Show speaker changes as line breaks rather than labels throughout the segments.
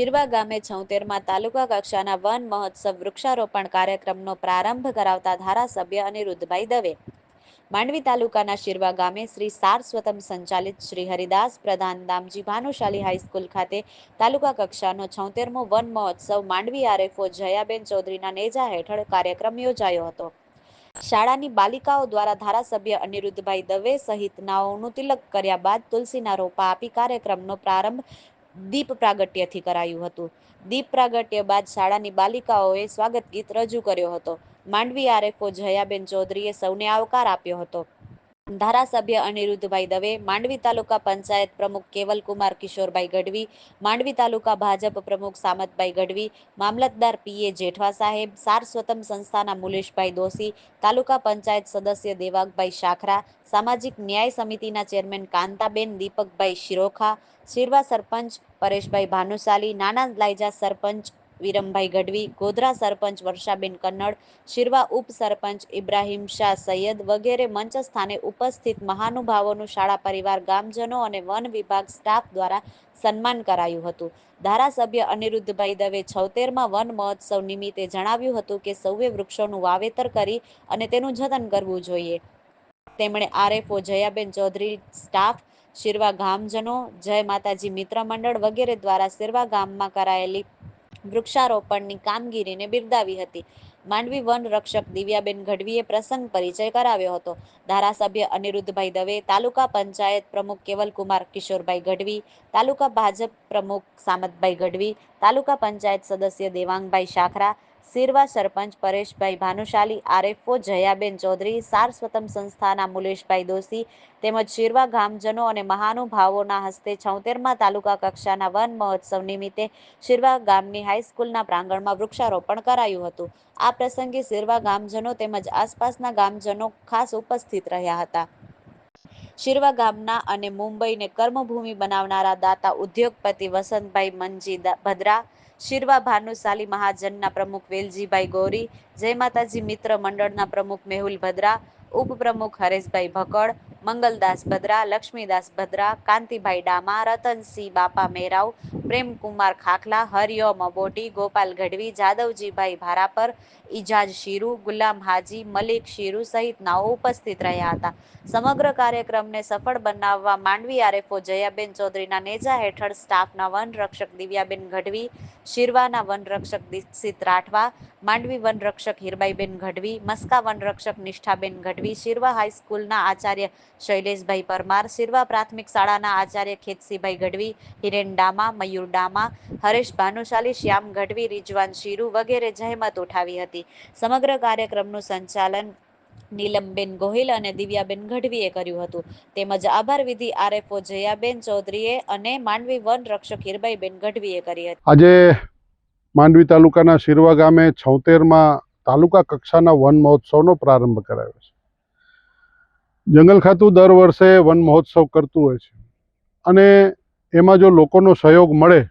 શિરવા ગામે છોતેરમાં તાલુકા કક્ષાના વન મહોત્સવ વૃક્ષારોપણ કાર્યક્રમનો પ્રારંભ કરાવતા ધારાસભ્ય અનિરુદ્ધભાઈ દવે. માંડવી તાલુકાના શિરવા ગામે શ્રી સારસ્વતમ સંચાલિત શ્રી હરિદાસ પ્રધાન દામજી ભાનુશાલી હાઈસ્કૂલ ખાતે તાલુકા કક્ષાનો છોતેરમો વન મહોત્સવ માંડવી આરએફઓ જયાબેન ચૌધરીના નેજા હેઠળ કાર્યક્રમ યોજાયો હતો. શાળાની બાલિકાઓ દ્વારા ધારાસભ્ય અનિરુદ્ધભાઈ દવે સહિતનાઓનું તિલક કર્યા બાદ તુલસીના રોપા આપી કાર્યક્રમનો પ્રારંભ દીપ પ્રાગટ્યથી કરાયું હતું. દીપ પ્રાગટ્ય બાદ શાળાની બાલિકાઓએ સ્વાગત ગીત રજૂ કર્યો હતો. માંડવી આરેફો જયાબેન ચૌધરીએ સૌને આવકાર આપ્યો હતો. ધારાસભ્ય અનિરુદ્ધભાઈ દવે, માંડવી તાલુકા પંચાયત પ્રમુખ કેવલકુમાર કિશોરભાઈ ગઢવી, માંડવી તાલુકા ભાજપ પ્રમુખ સામતભાઈ ગઢવી, મામલતદાર પીએ જેઠવા સાહેબ સારસ્વતમ સંસ્થાના મુલેશભાઈ દોશી, તાલુકા પંચાયત સદસ્ય દેવાગભાઈ શાખરા, સામાજિક ન્યાય સમિતિના ચેરમેન કાંતાબેન, દીપકભાઈ શિરોખા, શિરવા સરપંચ પરેશભાઈ ભાનુશાલી, નાના લાયજા સરપંચ વિરમભાઈ ગઢવી, ગોધરા સરપંચ વર્ષાબેન કન્નડ, શિરવા ઉપસરપંચ ઇબ્રાહિમ શાહ સૈયદ વગેરે મંચ સ્થાને ઉપસ્થિત મહાનુભાવોનું શાળા પરિવાર, ગામજનો અને વન વિભાગ સ્ટાફ દ્વારા સન્માન કરાયું હતું. ધારાસભ્ય અનિરુદ્ધભાઈ દવે છોતેરમાં વન મહોત્સવ નિમિત્તે જણાવ્યું હતું કે સૌએ વૃક્ષોનું વાવેતર કરી અને તેનું જતન કરવું જોઈએ. તેમણે આરએફઓ જયાબેન ચૌધરી સ્ટાફ, શિરવા ગામજનો, જય માતાજી મિત્ર મંડળ વગેરે દ્વારા શિરવા ગામમાં કરાયેલી વૃક્ષારોપણની કામગીરીને બિરદાવી હતી. માંડવી વન રક્ષક દિવ્યાબેન ગઢવીએ પ્રસંગ પરિચય કરાવ્યો હતો. ધારાસભ્ય અનિરુદ્ધભાઈ દવે, તાલુકા પંચાયત પ્રમુખ કેવલકુમાર કિશોરભાઈ ગઢવી, તાલુકા ભાજપ પ્રમુખ સામતભાઈ ગઢવી, તાલુકા પંચાયત સદસ્ય દેવાંગભાઈ શાખરા સિરવા સરપંચ પરેશભાઈ ભાનુશાલી, આરએફઓ જયાબેન ચૌધરી, સારસ્વતમ સંસ્થાના મુલેશભાઈ દોશી તેમજ શિરવા ગામજનો અને મહાનુભાવોના હસ્તે છોતેરમાં તાલુકા કક્ષાના વન મહોત્સવ નિમિત્તે શિરવા ગામની હાઈસ્કૂલના પ્રાંગણમાં વૃક્ષારોપણ કરાયું હતું. આ પ્રસંગે શિરવા ગામજનો તેમજ આસપાસના ગામજનો ખાસ ઉપસ્થિત રહ્યા હતા. શિરવા ગામના અને મુંબઈને કર્મભૂમિ બનાવનારા દાતા ઉદ્યોગપતિ વસંતભાઈ મનજી ભદ્રા, શિરવા ભાનુશાલી મહાજનના પ્રમુખ વેલજીભાઈ ગોરી, જય માતાજી મિત્ર મંડળના પ્રમુખ મેહુલ ભદ્રા, ઉપપ્રમુખ હરેશભાઈ ભકડ મંગલદાસ ભદ્રા, લક્ષ્મીદાસ ભદ્રા, કાંતિભાઈ ડામા, રતનસિંહ બાપા મેરાવ, પ્રેમકુમાર ખાખલા હરિયો મબોટી ગોપાલ ગઢવી, જાદવજીભાઈ ભારાપર, ઇજાજ શીરુ, ગુલામ હાજી, મલિક શીરુ સહિતનાઓ ઉપસ્થિત રહ્યા હતા. સમગ્ર કાર્યક્રમને સફળ બનાવવા માંડવી આરએફઓ જયાબેન ચૌધરીના નેજા હેઠળ સ્ટાફના વન રક્ષક દિવ્યાબેન ગઢવી, શિરવાના વનરક્ષક દીક્ષિત રાઠવા, માંડવી વનરક્ષક હિરબાઈબેન ગઢવી, મસ્કા વનરક્ષક નિષ્ઠાબેન ગઢવી, શિરવા હાઈસ્કૂલના આચાર્ય શૈલેષભાઈ પરમાર, સિરવા પ્રાથમિક શાળાના આચાર્ય ખેતસીભાઈ ગઢવી, હિરેન ડામા, મયુર ડામા, હરેશ ભાનુશાલી, શ્યામ ગઢવી, રિજવાન શીરુ વગેરે જહેમત ઉઠાવી હતી. સમગ્ર કાર્યક્રમનું સંચાલન નીલમબેન ગોહિલ અને દિવ્યાબેન ગઢવીએ કર્યું હતું. તેમજ આભાર વિધિ આરએફઓ જયાબેન ચૌધરીએ અને માંડવી વન રક્ષક હિરબાઈબેન ગઢવીએ કરી હતી.
આજે માંડવી તાલુકાના શિરવા ગામે છોતેરમાં તાલુકા કક્ષાના વન મહોત્સવનો પ્રારંભ કરાયો છે. જંગલ ખાતું દર વર્ષે વન મહોત્સવ કરતું હોય છે. અને એમાં જો લોકોનો સહયોગ મળે,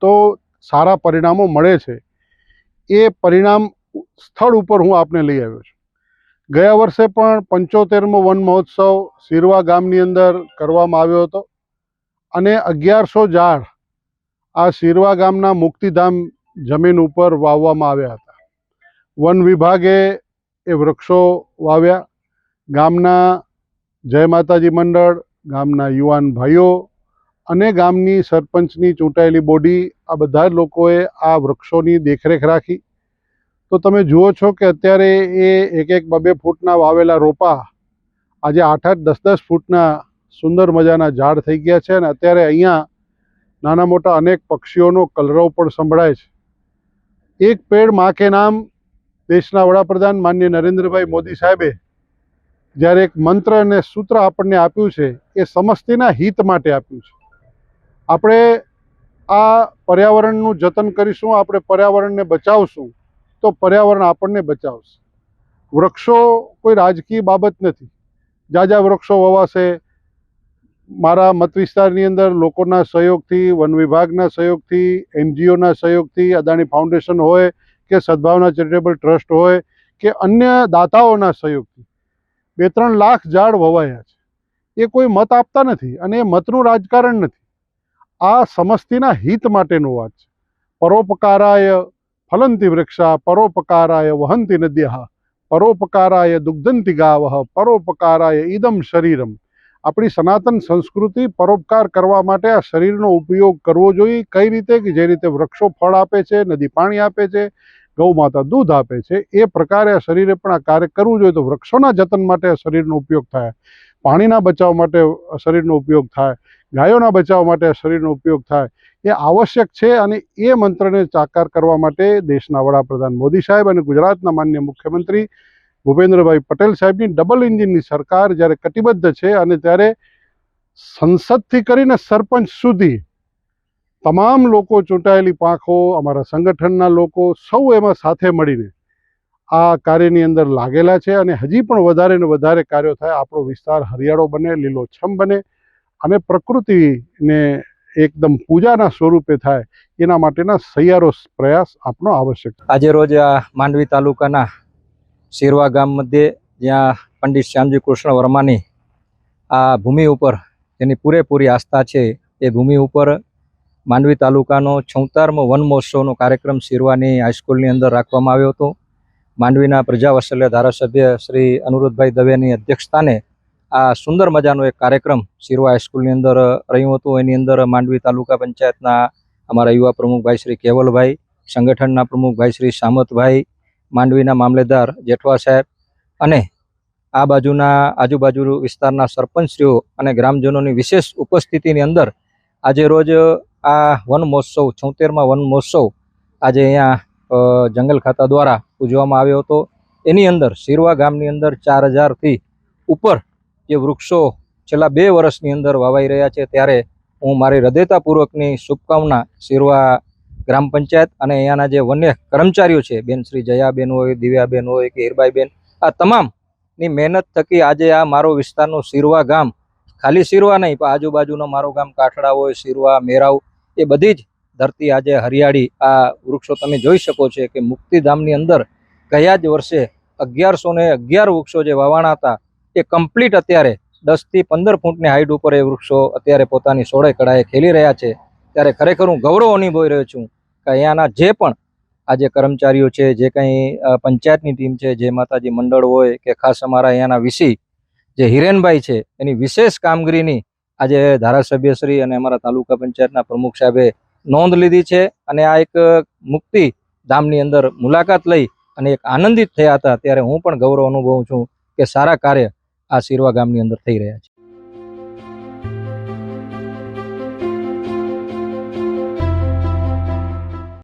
તો સારા પરિણામો મળે છે. એ પરિણામ સ્થળ ઉપર હું આપને લઈ આવ્યો છું. ગયા વર્ષે પણ પંચોતેરમો વન મહોત્સવ સિરવા ગામની અંદર કરવામાં આવ્યો હતો. અને અગિયારસો ઝાડ આ સિરવા ગામના મુક્તિધામ જમીન ઉપર વાવવામાં આવ્યા હતા. વન વિભાગે એ વૃક્ષો વાવ્યા. ગામના જય માતાજી મંડળ, ગામના યુવાન ભાઈઓ અને ગામની સરપંચની ચૂંટાયેલી બોડી, આ બધા લોકોએ આ વૃક્ષોની દેખરેખ રાખી. તો તમે જુઓ છો કે અત્યારે એ એક એક બબે ફૂટના વાવેલા રોપા આજે આઠ આઠ, દસ દસ ફૂટના સુંદર મજાના ઝાડ થઈ ગયા છે અને અત્યારે અહીંયા નાના મોટા અનેક પક્ષીઓનો કલરવ પણ સંભળાય છે. એક પેડ માકે નામ, દેશના વડાપ્રધાન માન્ય નરેન્દ્રભાઈ મોદી સાહેબે જ્યારે એક મંત્ર અને સૂત્ર આપણને આપ્યું છે, એ સમસ્તીના હિત માટે આપ્યું છે. આપણે આ પર્યાવરણનું જતન કરીશું, આપણે પર્યાવરણને બચાવશું, તો પર્યાવરણ આપણને બચાવશે. વૃક્ષો કોઈ રાજકીય બાબત નથી. જાજા વૃક્ષો વવાશે, મારા મત વિસ્તારની અંદર લોકોના સહયોગથી, વન વિભાગના સહયોગથી, એનજીઓના સહયોગથી, અદાણી ફાઉન્ડેશન હોય, કે સદભાવના ચેરિટેબલ ટ્રસ્ટ હોય, કે અન્ય દાતાઓના સહયોગથી. બે ત્રણ લાખ ઝાડ વવાયા છે. એ કોઈ મત આપતા નથી અને એ મતનું રાજકારણ નથી. આ સમસ્તીના હિત માટેનું વાત છે. પરોપકારાય ફલંતી વૃક્ષા, પરોપકારાય વહંતી નદ્યા, પરોપકારાય દુગ્ધંતી ગાવહ પરોપકારાય ઇદમ શરીરમ. આપણી સનાતન સંસ્કૃતિ પરોપકાર કરવા માટે આ શરીરનો ઉપયોગ કરવો જોઈએ, કઈ રીતે, કે જે રીતે વૃક્ષો ફળ આપે છે, નદી પાણી આપે છે ગૌ માતા દૂધ આપે છે, એ પ્રકારે આ શરીરે પણ આ કાર્ય કરવું જોઈએ. તો વૃક્ષોના જતન માટે શરીરનો ઉપયોગ થાય, પાણીના બચાવ માટે શરીરનો ઉપયોગ થાય, ગાયોના બચાવ માટે શરીરનો ઉપયોગ થાય, એ આવશ્યક છે અને એ મંત્રને સાકાર કરવા માટે દેશના વડાપ્રધાન મોદી સાહેબ અને ગુજરાતના માન્ય મુખ્યમંત્રી ભૂપેન્દ્રભાઈ પટેલ સાહેબની ડબલ ઇન્જિનની સરકાર જ્યારે કટિબદ્ધ છે અને ત્યારે સંસદથી કરીને સરપંચ સુધી તમામ લોકો ચૂંટાયેલી પાંખો અમારા સંગઠનના લોકો સૌ એમાં સાથે મળીને આ કાર્યની અંદર લાગેલા છે અને હજી પણ વધારે ને વધારે કાર્યો થાય. આપણો વિસ્તાર હરિયાળો બને, લીલોછમ બને અને પ્રકૃતિને એકદમ પૂજાના સ્વરૂપે થાય. એના માટેના સહિયારો પ્રયાસ આપણો આવશ્યક
આજે રોજ માંડવી તાલુકાના શેરવા ગામ મધ્યે જ્યાં પંડિત શ્યામજી કૃષ્ણ વર્માની આ ભૂમિ ઉપર જેની પૂરેપૂરી આસ્થા છે, એ ભૂમિ ઉપર માંડવી તાલુકાનો છોતેરમો વન મહોત્સવનો કાર્યક્રમ શિરવાની હાઈસ્કૂલની અંદર રાખવામાં આવ્યો હતો. માંડવીના પ્રજાવત્સલ્ય ધારાસભ્ય શ્રી અનુરોધભાઈ દવેની અધ્યક્ષસ્થાને આ સુંદર મજાનો એક કાર્યક્રમ શિરવા હાઈસ્કૂલની અંદર રહ્યું હતું. એની અંદર માંડવી તાલુકા પંચાયતના અમારા યુવા પ્રમુખભાઈ શ્રી કેવલભાઈ, સંગઠનના પ્રમુખભાઈ શ્રી સામતભાઈ, માંડવીના મામલેદાર જેઠવા સાહેબ અને આ બાજુના આજુબાજુ વિસ્તારના સરપંચશ્રીઓ અને ગ્રામજનોની વિશેષ ઉપસ્થિતિની અંદર આજે રોજ આ વન મહોત્સવ, છોતેરમાં વન મહોત્સવ આજે અહીંયા જંગલ ખાતા દ્વારા ઉજવવામાં આવ્યો હતો. એની અંદર શિરવા ગામની અંદર ચાર હજારથી ઉપર જે વૃક્ષો છેલ્લા બે વર્ષની અંદર વાવાઈ રહ્યા છે, ત્યારે હું મારી હૃદયતાપૂર્વકની શુભકામના શિરવા ગ્રામ પંચાયત અને અહીંયાના જે વન્ય કર્મચારીઓ છે, બેન શ્રી જયાબેન હોય, દિવ્યાબેન હોય કે હીરબાઈબેન, આ તમામની મહેનત થકી આજે આ મારો વિસ્તારનું શિરવા ગામ, ખાલી શિરવા નહીં પણ આજુબાજુનો મારો ગામ કાઠડા હોય, શિરવા, મેરાવ એ બધી જ ધરતી આજે હરિયાળી આ વૃક્ષો તમે જોઈ શકો છો કે મુક્તિધામની અંદર ગયા જ વર્ષે અગિયારસો ને અગિયાર વૃક્ષો જે વાવાણા હતા, એ કમ્પ્લીટ અત્યારે દસથી પંદર ફૂટની હાઈટ ઉપર એ વૃક્ષો અત્યારે પોતાની સોળે કળાએ ખેલી રહ્યા છે. ત્યારે ખરેખર હું ગૌરવ અનુભવી રહ્યો છું કે અહીંયાના જે પણ આજે કર્મચારીઓ છે, જે કંઈ પંચાયતની ટીમ છે, જે માતાજી મંડળ હોય કે ખાસ અમારા અહીંયાના વિસી, જે હિરેનભાઈ છે, એની વિશેષ કામગીરીની આજે ધારાસભ્યશ્રી અને અમારા તાલુકા પંચાયતના પ્રમુખ સાહેબે નોંધ લીધી છે અને આ એક મુક્તિ ધામની અંદર મુલાકાત લઈ અને એક આનંદિત થયા હતા. ત્યારે હું પણ ગૌરવ અનુભવું છું કે સારા કાર્ય આ શીરવા ગામની અંદર થઈ રહ્યા છે.